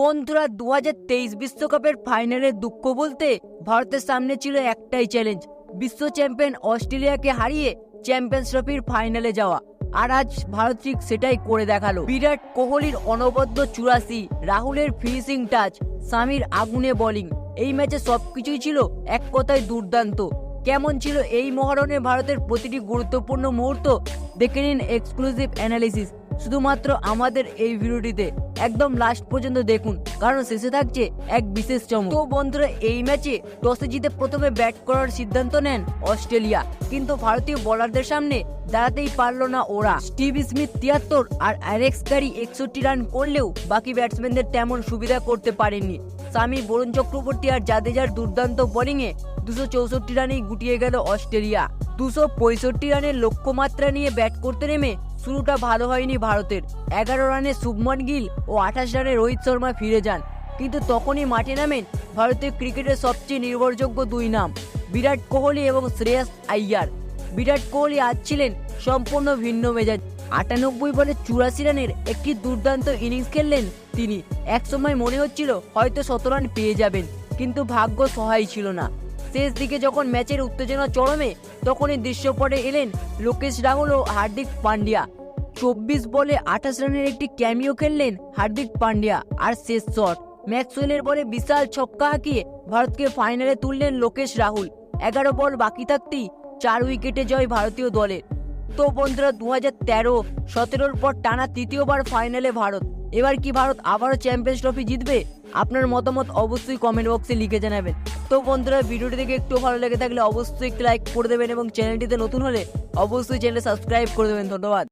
বন্ধুরা দু বিশ্বকাপের ফাইনালের দুঃখ বলতে ভারতের সামনে ছিল একটাই চ্যালেঞ্জ, বিশ্ব চ্যাম্পিয়ন অস্ট্রেলিয়াকে হারিয়ে চ্যাম্পিয়ন্স ট্রফির ফাইনালে যাওয়া। আর আজ ভারত ঠিক সেটাই করে দেখাল। বিরাট কোহলির অনবদ্য চুরাশি, রাহুলের ফিনিশিং টাচ, সামির আগুনে বোলিং এই ম্যাচে সবকিছুই ছিল এক কথায় দুর্দান্ত। কেমন ছিল এই মহারণে ভারতের প্রতিটি গুরুত্বপূর্ণ মুহূর্ত? দেখে নিন এক্সক্লুসিভ অ্যানালিসিস শুধুমাত্র আমাদের এই ভিডিওটিতে। একদম লাস্ট পর্যন্ত দেখুন। কারণ শেষে থাকছে এক বিশেষ চমক। তো বন্ধুরা, এই ম্যাচে টসে জিতে প্রথমে ব্যাট করার সিদ্ধান্ত নেন অস্ট্রেলিয়া। কিন্তু ভারতীয় বোলারদের সামনে দাঁড়াতেই পারল না ওরা। স্টিভ স্মিথ তিয়াত্তর আর অ্যালেক্স ক্যারি একষট্টি রান করলেও বাকি ব্যাটসম্যানদের তেমন সুবিধা করতে পারেননি। স্বামী বরুণ চক্রবর্তী আর জাদেজার দুর্দান্ত বোলিংয়ে দুশো চৌষট্টি রানেই গুটিয়ে গেল অস্ট্রেলিয়া। দুশো পঁয়ষট্টি রানের লক্ষ্যমাত্রা নিয়ে ব্যাট করতে নেমে শুরুটা ভালো হয়নি ভারতের। এগারো রানে শুভমন গিল ও আঠাশ রানে রোহিত শর্মা ফিরে যান। কিন্তু তখনই মাঠে নামেন ভারতীয় ক্রিকেটের সবচেয়ে নির্ভরযোগ্য দুই নাম, বিরাট কোহলি এবং শ্রেয়াস আইয়ার। বিরাট কোহলি আজ ছিলেন সম্পূর্ণ ভিন্ন মেজাজ। আটানব্বই বলে চুরাশি রানের একটি দুর্দান্ত ইনিংস খেললেন তিনি। একসময় মনে হচ্ছিল হয়তো শত রান পেয়ে যাবেন, কিন্তু ভাগ্য সহায় ছিল না। শেষ দিকে যখন ম্যাচের উত্তেজনা চরমে তখনই দৃশ্যপটে এলেন লোকেশ রাহুল ও হার্দিক পান্ডিয়া। চব্বিশ বলে আঠাশ রানের একটি ক্যামিও খেললেন হার্দিক পান্ডিয়া আর শেষ শট। ম্যাক্সওয়েলের বলে বিশাল ছক্কা হাঁকিয়ে ভারতকে ফাইনালে তুললেন লোকেশ রাহুল। এগারো বল বাকি থাকতেই চার উইকেটে জয় ভারতীয় দলের। তো বন্ধুরা দু হাজার তেরো সতেরোর পর টানা তৃতীয়বার ফাইনালে ভারত। এবার কি ভারত আবারও চ্যাম্পিয়ন্স ট্রফি জিতবে? আপনার মতামত অবশ্যই কমেন্ট বক্সে লিখে জানাবেন। তো বন্ধুরা, ভিডিওটি দেখে একটু ভালো লেগে থাকলে অবশ্যই একটু লাইক করে দেবেন এবং চ্যানেলটিতে নতুন হলে অবশ্যই চ্যানেল সাবস্ক্রাইব করে দেবেন। ধন্যবাদ।